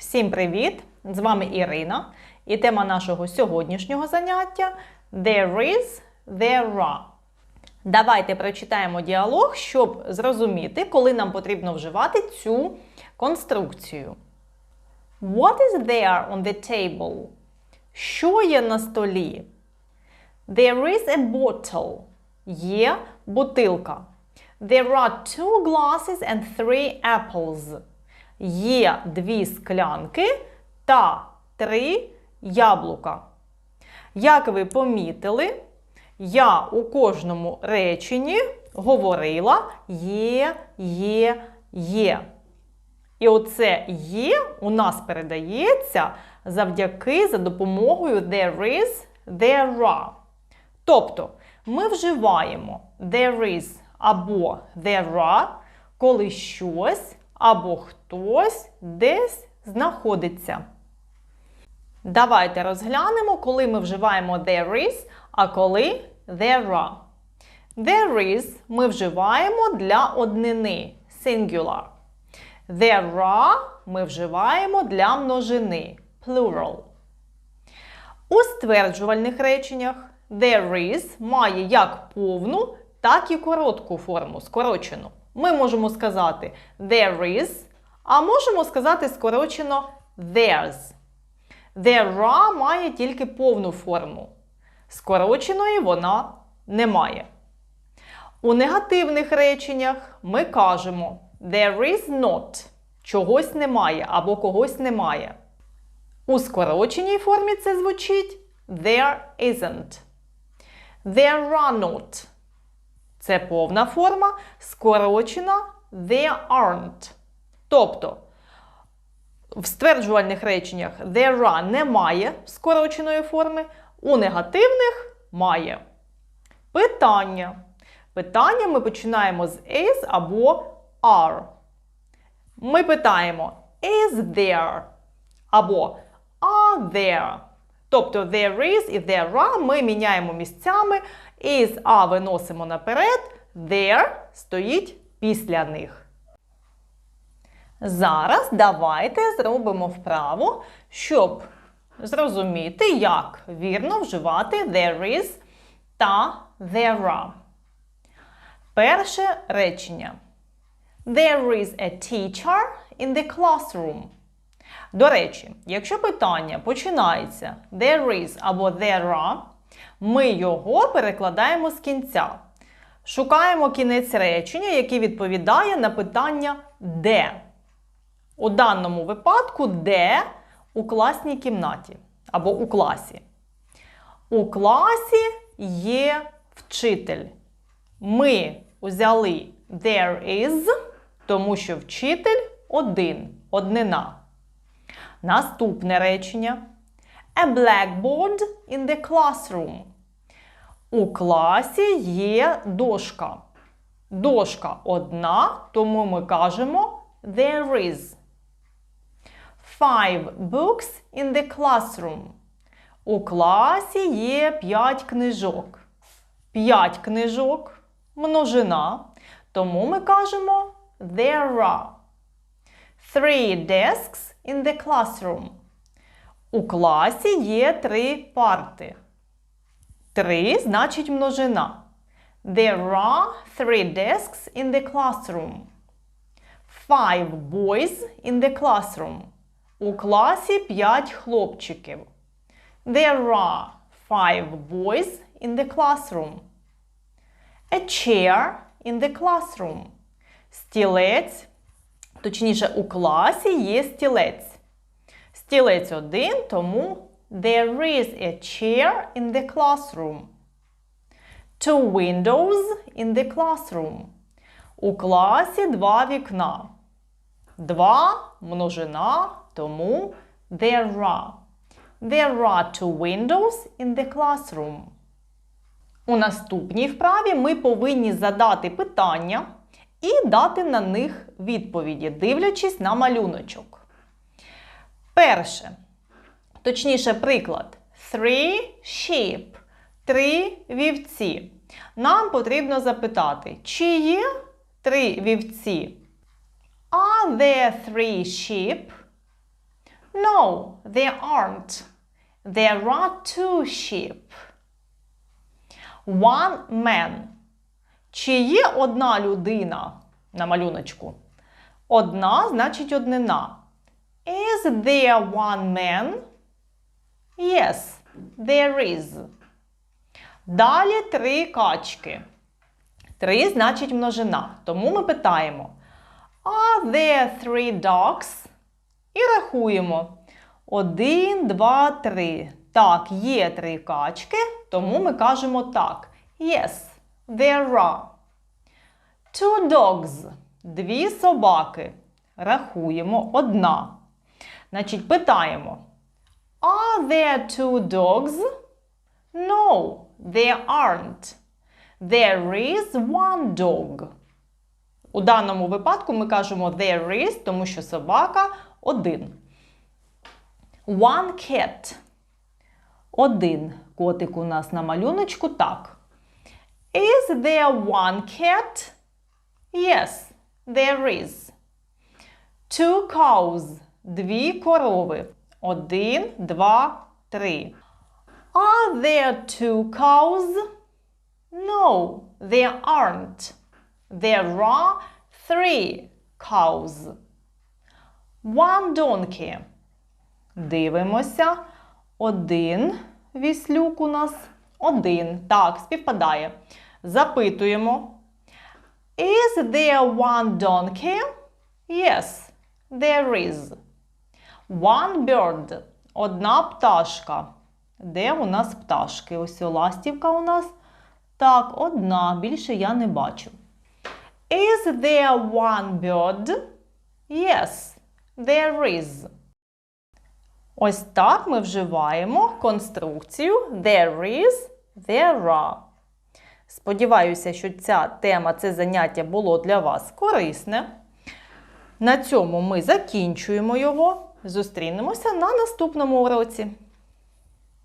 Всім привіт! З вами Ірина. І тема нашого сьогоднішнього заняття There is, there are. Давайте прочитаємо діалог, щоб зрозуміти, коли нам потрібно вживати цю конструкцію. What is there on the table? Що є на столі? There is a bottle. Є бутилка. There are two glasses and three apples. Є дві склянки та три яблука. Як ви помітили, я у кожному реченні говорила є, є, є. І оце є у нас передається завдяки за допомогою there is, there are. Тобто ми вживаємо there is або there are, коли щось або хтось десь знаходиться. Давайте розглянемо, коли ми вживаємо there is, а коли there are. There is ми вживаємо для однини singular. There are ми вживаємо для множини plural. У стверджувальних реченнях there is має як повну, так і коротку форму, скорочену. Ми можемо сказати there is, а можемо сказати скорочено there's. There are має тільки повну форму. Скороченої вона не має. У негативних реченнях ми кажемо there is not. Чогось немає або когось немає. У скороченій формі це звучить there isn't. There are not. Це повна форма, скорочена there aren't. Тобто в стверджувальних реченнях there are немає скороченої форми, у негативних має. Питання. Питання ми починаємо з is або are. Ми питаємо is there або are there. Тобто there is і there are ми міняємо місцями. Is, are виносимо наперед, there стоїть після них. Зараз давайте зробимо вправу, щоб зрозуміти, як вірно вживати there is та there are. Перше речення. There is a teacher in the classroom. До речі, якщо питання починається there is або there are, ми його перекладаємо з кінця. Шукаємо кінець речення, який відповідає на питання де. У даному випадку де у класній кімнаті або у класі. У класі є вчитель. Ми взяли there is, тому що вчитель один, однина. Наступне речення. A blackboard in the classroom. У класі є дошка. Дошка одна, тому ми кажемо there is. Five books in the classroom. У класі є 5 книжок. 5 книжок множина, тому ми кажемо there are. Three desks in the classroom. У класі є три парти. Три значить множина. There are three desks in the classroom. Five boys in the classroom. У класі п'ять хлопчиків. There are five boys in the classroom. A chair in the classroom. Стілець. Точніше, у класі є стілець. Стілець один, тому there is a chair in the classroom. Two windows in the classroom. У класі два вікна. Два множина, тому there are. There are two windows in the classroom. У наступній вправі ми повинні задати питання і дати на них відповіді, дивлячись на малюночок. Перше. Точніше, приклад. Three sheep. Три вівці. Нам потрібно запитати, чи є три вівці? Are there three sheep? No, there aren't. There are two sheep. One man. Чи є одна людина на малюночку? Одна значить однина. Is there one man? Yes, there is. Далі три качки. Три значить множина. Тому ми питаємо: Are there three dogs? І рахуємо. Один, два, три. Так, є три качки, тому ми кажемо так. Yes, there are. Two dogs. Дві собаки. Рахуємо одна. Значить, питаємо. Are there two dogs? No, there aren't. There is one dog. У даному випадку ми кажемо there is, тому що собака один. One cat. Один котик у нас на малюночку так. Is there one cat? Yes, there is. Two cows. Дві корови. Один, два, три. Are there two cows? No, there aren't. There are three cows. One donkey. Дивимося. Один віслюк у нас. Один. Так, співпадає. Запитуємо. Is there one donkey? Yes, there is. One bird. Одна пташка. Де у нас пташки? Ось ластівка у нас. Так, одна. Більше я не бачу. Is there one bird? Yes, there is. Ось так ми вживаємо конструкцію there is, there are. Сподіваюся, що ця тема, це заняття було для вас корисне. На цьому ми закінчуємо його. Зустрінемося на наступному уроці.